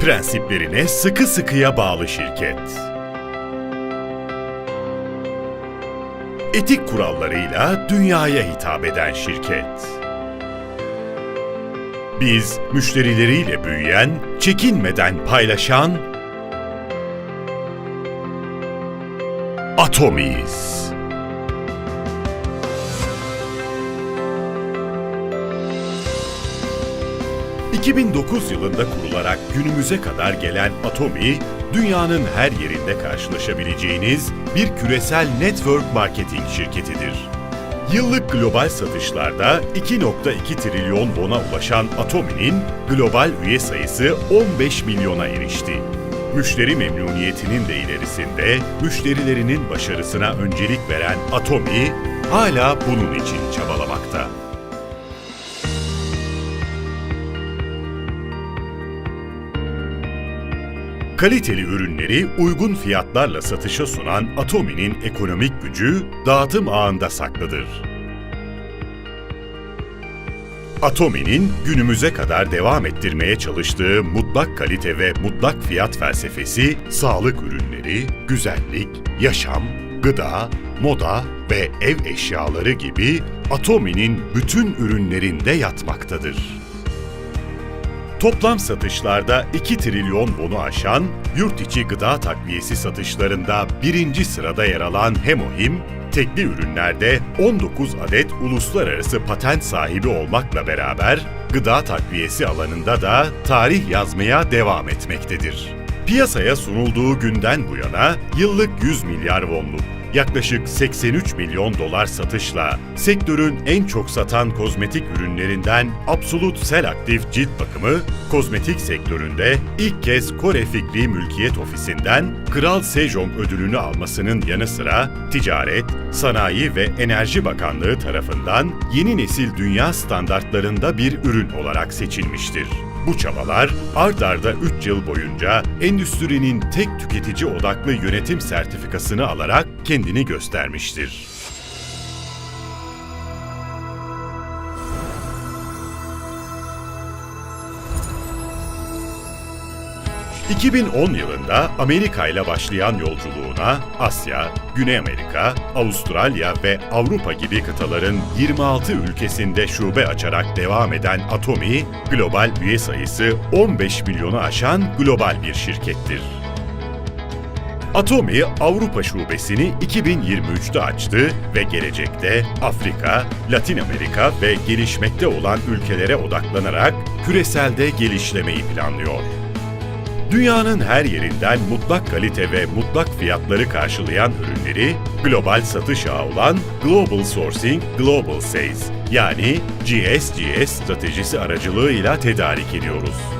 Prensiplerine sıkı sıkıya bağlı şirket. Etik kurallarıyla dünyaya hitap eden şirket. Biz müşterileriyle büyüyen, çekinmeden paylaşan Atomiz. ...2009 yılında kurularak günümüze kadar gelen Atomi, dünyanın her yerinde karşılaşabileceğiniz bir küresel network marketing şirketidir. Yıllık global satışlarda 2.2 trilyon won'a ulaşan Atomi'nin global üye sayısı 15 milyona erişti. Müşteri memnuniyetinin de ilerisinde müşterilerinin başarısına öncelik veren Atomi hala bunun için çabalamakta. Kaliteli ürünleri uygun fiyatlarla satışa sunan Atomi'nin ekonomik gücü dağıtım ağında saklıdır. Atomi'nin günümüze kadar devam ettirmeye çalıştığı mutlak kalite ve mutlak fiyat felsefesi, sağlık ürünleri, güzellik, yaşam, gıda, moda ve ev eşyaları gibi Atomi'nin bütün ürünlerinde yatmaktadır. Toplam satışlarda 2 trilyon won'u aşan, yurt içi gıda takviyesi satışlarında birinci sırada yer alan Hemohim, tekli ürünlerde 19 adet uluslararası patent sahibi olmakla beraber gıda takviyesi alanında da tarih yazmaya devam etmektedir. Piyasaya sunulduğu günden bu yana yıllık 100 milyar wonluk yaklaşık 83 milyon dolar satışla sektörün en çok satan kozmetik ürünlerinden Absolut Sel Aktif Cilt Bakımı, kozmetik sektöründe ilk kez Kore Fikri Mülkiyet Ofisi'nden Kral Sejong ödülünü almasının yanı sıra Ticaret, Sanayi ve Enerji Bakanlığı tarafından yeni nesil dünya standartlarında bir ürün olarak seçilmiştir. Bu çabalar ard arda 3 yıl boyunca endüstrinin tek tüketici odaklı yönetim sertifikasını alarak kendini göstermiştir. ...2010 yılında Amerika ile başlayan yolculuğuna Asya, Güney Amerika, Avustralya ve Avrupa gibi kıtaların 26 ülkesinde şube açarak devam eden Atomi, global üye sayısı 15 milyonu aşan global bir şirkettir. Atomi Avrupa şubesini 2023'te açtı ve gelecekte Afrika, Latin Amerika ve gelişmekte olan ülkelere odaklanarak küreselde gelişlemeyi planlıyor. Dünyanın her yerinden mutlak kalite ve mutlak fiyatları karşılayan ürünleri global satış ağı olan Global Sourcing Global Sales yani GSGS stratejisi aracılığıyla tedarik ediyoruz.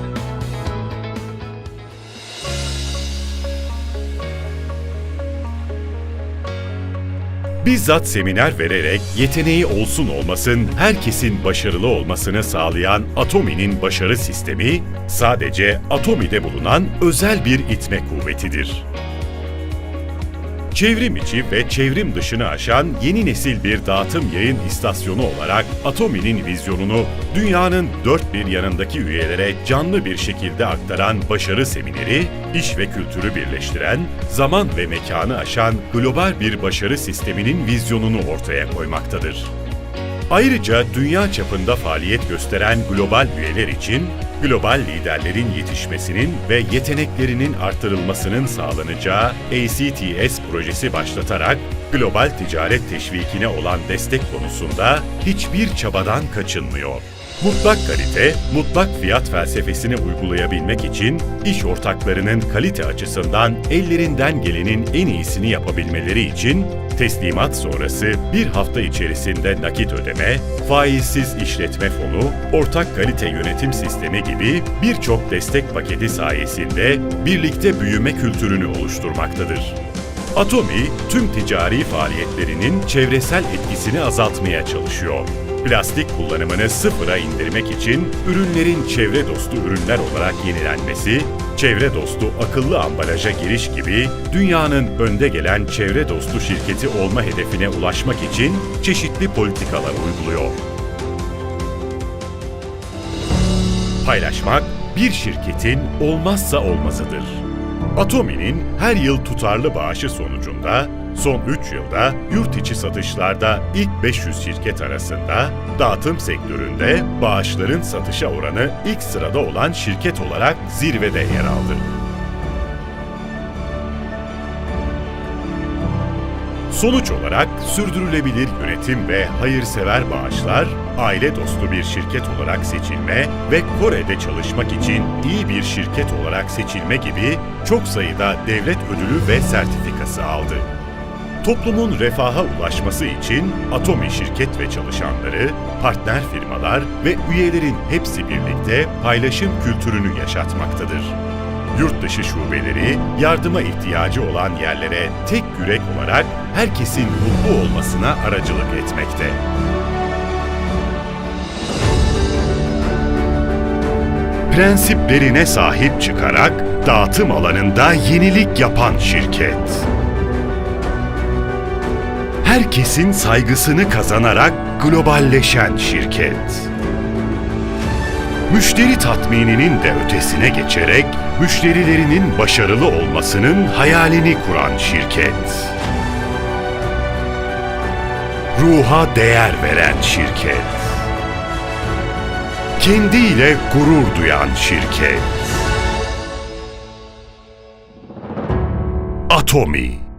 Bizzat seminer vererek yeteneği olsun olmasın herkesin başarılı olmasını sağlayan Atomi'nin başarı sistemi sadece Atomi'de bulunan özel bir itme kuvvetidir. Çevrim içi ve çevrim dışını aşan yeni nesil bir dağıtım yayın istasyonu olarak Atomi'nin vizyonunu dünyanın dört bir yanındaki üyelere canlı bir şekilde aktaran başarı semineri, iş ve kültürü birleştiren, zaman ve mekanı aşan global bir başarı sisteminin vizyonunu ortaya koymaktadır. Ayrıca dünya çapında faaliyet gösteren global üyeler için global liderlerin yetişmesinin ve yeteneklerinin artırılmasının sağlanacağı ACTS projesi başlatarak global ticaret teşvikine olan destek konusunda hiçbir çabadan kaçınmıyor. Mutlak kalite, mutlak fiyat felsefesini uygulayabilmek için iş ortaklarının kalite açısından ellerinden gelenin en iyisini yapabilmeleri için teslimat sonrası bir hafta içerisinde nakit ödeme, faizsiz işletme fonu, ortak kalite yönetim sistemi gibi birçok destek paketi sayesinde birlikte büyüme kültürünü oluşturmaktadır. Atomi, tüm ticari faaliyetlerinin çevresel etkisini azaltmaya çalışıyor. Plastik kullanımını sıfıra indirmek için ürünlerin çevre dostu ürünler olarak yenilenmesi, çevre dostu akıllı ambalaja giriş gibi dünyanın önde gelen çevre dostu şirketi olma hedefine ulaşmak için çeşitli politikalar uyguluyor. Paylaşmak, bir şirketin olmazsa olmazıdır. Atomi'nin her yıl tutarlı bağışı sonucunda son 3 yılda yurt içi satışlarda ilk 500 şirket arasında dağıtım sektöründe bağışların satışa oranı ilk sırada olan şirket olarak zirvede yer aldı. Sonuç olarak sürdürülebilir yönetim ve hayırsever bağışlar, aile dostu bir şirket olarak seçilme ve Kore'de çalışmak için iyi bir şirket olarak seçilme gibi çok sayıda devlet ödülü ve sertifikası aldı. Toplumun refaha ulaşması için Atomi şirket ve çalışanları, partner firmalar ve üyelerin hepsi birlikte paylaşım kültürünü yaşatmaktadır. Yurt dışı şubeleri yardıma ihtiyacı olan yerlere tek yürek olarak herkesin mutlu olmasına aracılık etmekte. Prensiplerine sahip çıkarak dağıtım alanında yenilik yapan şirket. Herkesin saygısını kazanarak globalleşen şirket. Müşteri tatmininin de ötesine geçerek müşterilerinin başarılı olmasının hayalini kuran şirket. Ruha değer veren şirket. Kendiyle gurur duyan şirket. Atomi